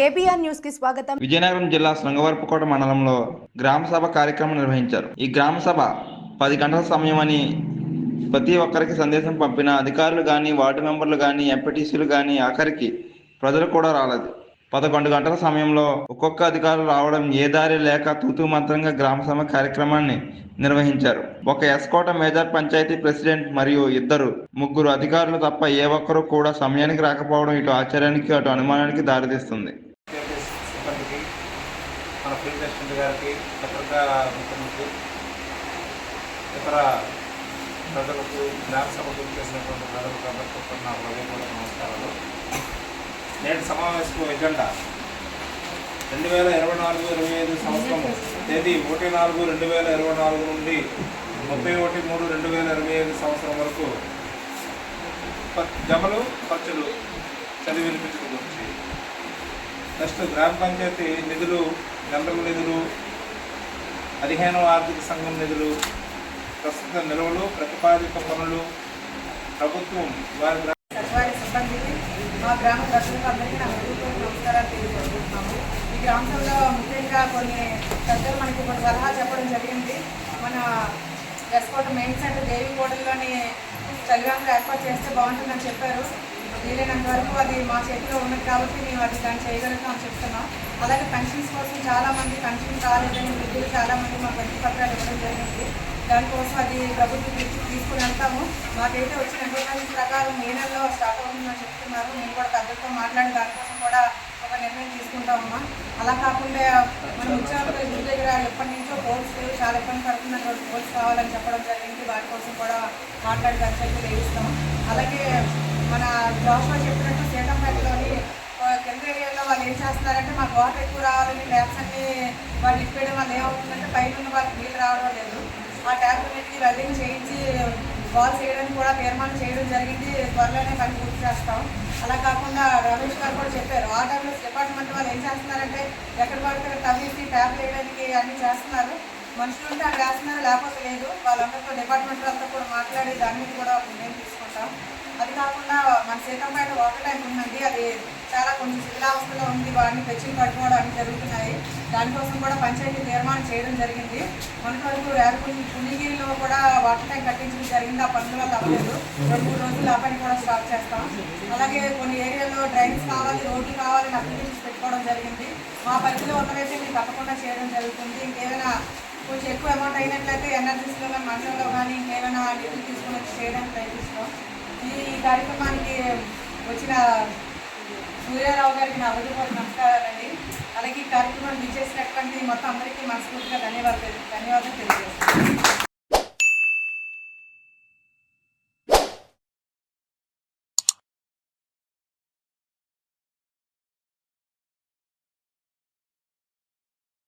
KBR న్యూస్కి స్వాగతం. విజయనగరం జిల్లా శృంగవరపుకోట మండలంలో గ్రామ సభ కార్యక్రమం నిర్వహించారు. ఈ గ్రామ సభ పది గంటల సమయం అని ప్రతి ఒక్కరికి సందేశం పంపిన అధికారులు కానీ వార్డు మెంబర్లు కానీ ఎంపీటీసీలు కానీ ఆఖరికి ప్రజలు కూడా రాలేదు. పదకొండు గంటల సమయంలో ఒక్కొక్క అధికారులు రావడం ఏ దారి లేక తూతూ మంత్రంగా గ్రామ సభ కార్యక్రమాన్ని నిర్వహించారు. ఒక ఎస్కోట మేజర్ పంచాయతీ ప్రెసిడెంట్ మరియు ఇద్దరు ముగ్గురు అధికారులు తప్ప ఏ ఒక్కరు కూడా సమయానికి రాకపోవడం ఇటు ఆశ్చర్యానికి అటు అనుమానానికి దారితీస్తుంది. మన ఫీల్డ్ గారికి భద్రతా ముఖ్యమంత్రి ఇతర ప్రజలకు గ్రామ సభకు చేసినటువంటి ప్రజలకు అందరికీ నా హృదయపూర్వక నమస్కారాలు. నేటి సమావేశం ఎజెండా రెండు వేల ఇరవై నాలుగు ఇరవై ఐదు సంవత్సరం తేదీ ఒకటి నాలుగు రెండు వేల ఇరవై నాలుగు నుండి ముప్పై ఒకటి మూడు రెండు వేల ఇరవై ఐదు సంవత్సరం వరకు జమలు ఖర్చులు చదివి వినిపించడం గురించి నెక్స్ట్ గ్రామ పంచాయతీ నిధులు జనరల్ నిధులు పదిహేనవ ఆర్థిక సంఘం నిధులు ప్రస్తుత నిల్వలు ప్రతిపాదిత పనులు ప్రభుత్వం వారి గ్రా- సచివాలయ సిబ్బందికి మా గ్రామ ప్రజలకు అందరికీ నా హృదయపూర్వక నమస్కారాలు తెలియజేస్తున్నాము. ఈ గ్రామంలో ముఖ్యంగా కొన్ని పెద్దలు మనకి కొన్ని సలహా చెప్పడం జరిగింది. మన ఎస్కోట మెయిన్ సెంటర్ దేవికోటలోని చలిగాంలో ఏర్పాటు చేస్తే బాగుంటుందని చెప్పారు. వీలైనంత వరకు అది మా చేతిలో ఉన్నది కాబట్టి మేము అది దాన్ని చేయగలుగుతాం అని చెప్తున్నాం. అలాగే పెన్షన్స్ కోసం చాలామంది పెన్షన్ కాలేదని వృద్ధులు చాలామంది మా పెన్షన్ పత్రాలు ఇవ్వడం జరిగింది. దానికోసం అది ప్రభుత్వం తీసుకుని వెళ్తాము. మాకైతే వచ్చిన ఇన్ఫర్మేషన్ ప్రకారం మే నెలలో స్టార్ట్ అవుతుందని చెప్తున్నారు. మేము కూడా పెద్దలతో మాట్లాడి దానికోసం కూడా ఒక నిర్ణయం తీసుకుంటామమ్మా. అలా కాకుండా మనం ఉద్యోగులు ఇంటి దగ్గర ఎప్పటి నుంచో పోల్స్ చాలా ఇబ్బంది పడుతుందని పోల్స్ కావాలని చెప్పడం జరిగింది. వాటి కోసం కూడా మాట్లాడి పంచాయతీ వేయిస్తాం. అలాగే మన జాబ్లో చెప్పినట్టు సీతంపేటలోని కింద ఏరియాలో వాళ్ళు ఏం చేస్తున్నారంటే మాకు వాటర్ ఎక్కువ రావాలని ట్యాప్స్ అన్ని వాళ్ళు ఇప్పేయడం వల్ల ఏమవుతుందంటే పైన ఉన్న వాళ్ళకి నీళ్ళు రావడం లేదు. ఆ ట్యాప్ అన్నింటికి వెల్డింగ్ చేయించి బాల్ చేయడానికి కూడా తీర్మానం చేయడం జరిగింది. త్వరలోనే పని పూర్తి చేస్తాం. అలా కాకుండా రమేష్ గారు కూడా చెప్పారు ఆర్డర్స్ డిపార్ట్మెంట్ వాళ్ళు ఏం చేస్తున్నారంటే ఎక్కడ పడితే అక్కడ తవ్వేసి ట్యాప్ వేయడానికి అన్ని చేస్తున్నారు. మనుషులు ఉంటే అక్కడ వేస్తున్నారు లేకపోతే లేదు. వాళ్ళందరితో డిపార్ట్మెంట్ వాళ్ళతో కూడా మాట్లాడి దాని మీద కూడా నిర్ణయం తీసుకుంటాం. అది కాకుండా మన సీతంపేట వాటర్ ట్యాంక్ అది చాలా కొంచెం శిథిలావస్థలో ఉంది. వాడిని తెచ్చి పడుకోవడం జరుగుతున్నాయి. దానికోసం కూడా పంచాయతీ తీర్మానం చేయడం జరిగింది. మొన్నటి వరకు రేపటి పుణ్యగిరిలో కూడా వాటర్ ట్యాంక్ కట్టించడం జరిగింది. ఆ పనుల వల్ల అవ్వలేదు. రెండు మూడు రోజులు ఆ పని కూడా స్టార్ట్ చేస్తాం. అలాగే కొన్ని ఏరియాలో డ్రైన్స్ కావాలి రోడ్లు కావాలని అప్లికేషన్స్ పెట్టుకోవడం జరిగింది. మా పరిధిలో ఉన్నదైతే మీరు తప్పకుండా చేయడం జరుగుతుంది. ఇంకేమైనా కొంచెం ఎక్కువ అమౌంట్ అయినట్లయితే ఎన్ఆర్జీస్లో కానీ మండలంలో కానీ ఇంకేమైనా నిధులు తీసుకొని వచ్చి చేయడానికి ప్రయత్నిస్తాం. ఈ కార్యక్రమానికి వచ్చిన సూర్యారావు గారికి నా హృదయపూర్వక నమస్కారాలండి అలాగే ఈ కార్యక్రమాన్ని విచ్చేసినటువంటి మొత్తం అందరికీ మనస్ఫూర్తిగా ధన్యవాదాలు ధన్యవాదాలు తెలియజేస్తాను